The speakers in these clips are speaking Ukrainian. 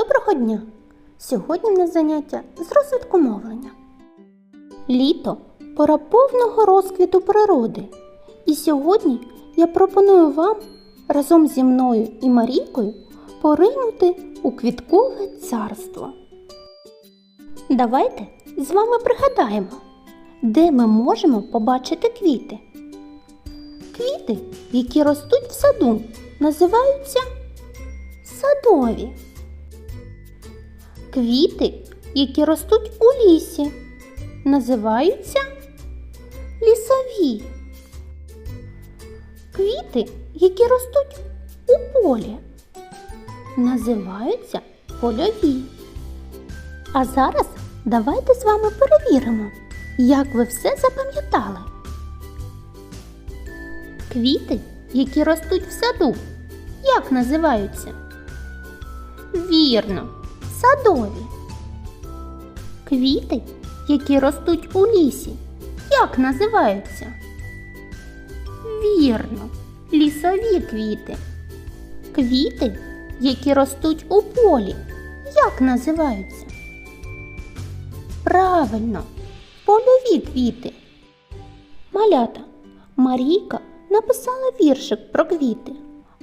Доброго дня! Сьогодні в нас заняття з розвитку мовлення. Літо пора повного розквіту природи. І сьогодні я пропоную вам разом зі мною і Марійкою поринути у квіткове царство. Давайте з вами пригадаємо, де ми можемо побачити квіти. Квіти, які ростуть в саду, називаються садові. Квіти, які ростуть у лісі, називаються лісові. Квіти, які ростуть у полі, називаються польові. А зараз давайте з вами перевіримо, як ви все запам'ятали. Квіти, які ростуть в саду, як називаються? Вірно, садові. Квіти, які ростуть у лісі, як називаються? Вірно, лісові квіти. Квіти, які ростуть у полі, як називаються? Правильно, польові квіти. Малята, Марійка написала віршик про квіти,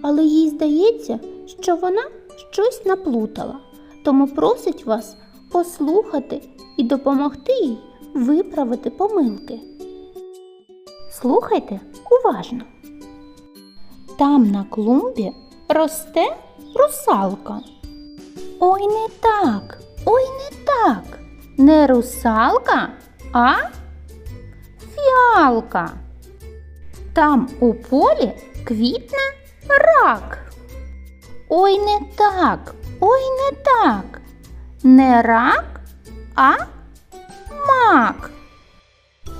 але їй здається, що вона щось наплутала, тому просить вас послухати і допомогти їй виправити помилки. Слухайте уважно. Там на клумбі росте русалка. Ой, не так, ой, не так. Не русалка, а фіалка. Там у полі квітне рак. Ой, не так, ой, не так. Не рак, а мак.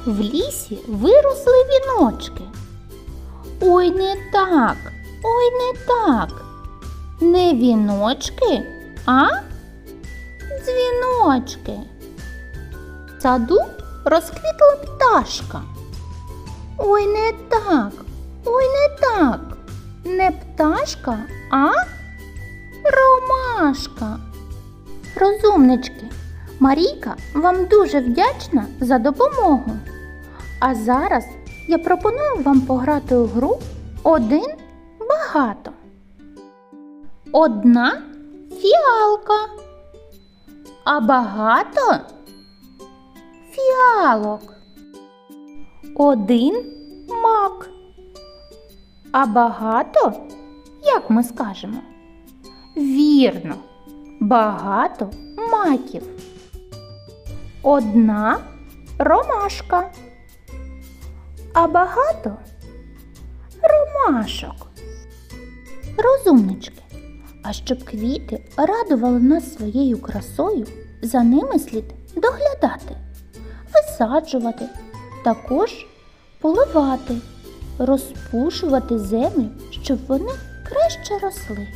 В лісі виросли віночки. Ой, не так, ой, не так. Не віночки, а дзвіночки. В саду розквітла пташка. Ой, не так, ой, не так. Не пташка, а ромашка. Розумнички, Марійка вам дуже вдячна за допомогу. А зараз я пропоную вам пограти у гру один багато. Одна фіалка, а багато фіалок. Один мак. А багато, як ми скажемо? Вірно, багато маків. Одна ромашка. А багато ромашок. Розумнички. А щоб квіти радували нас своєю красою, за ними слід доглядати, висаджувати, також поливати, розпушувати землю, щоб вони краще росли.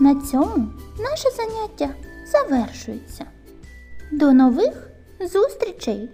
На цьому наше заняття завершується. До нових зустрічей!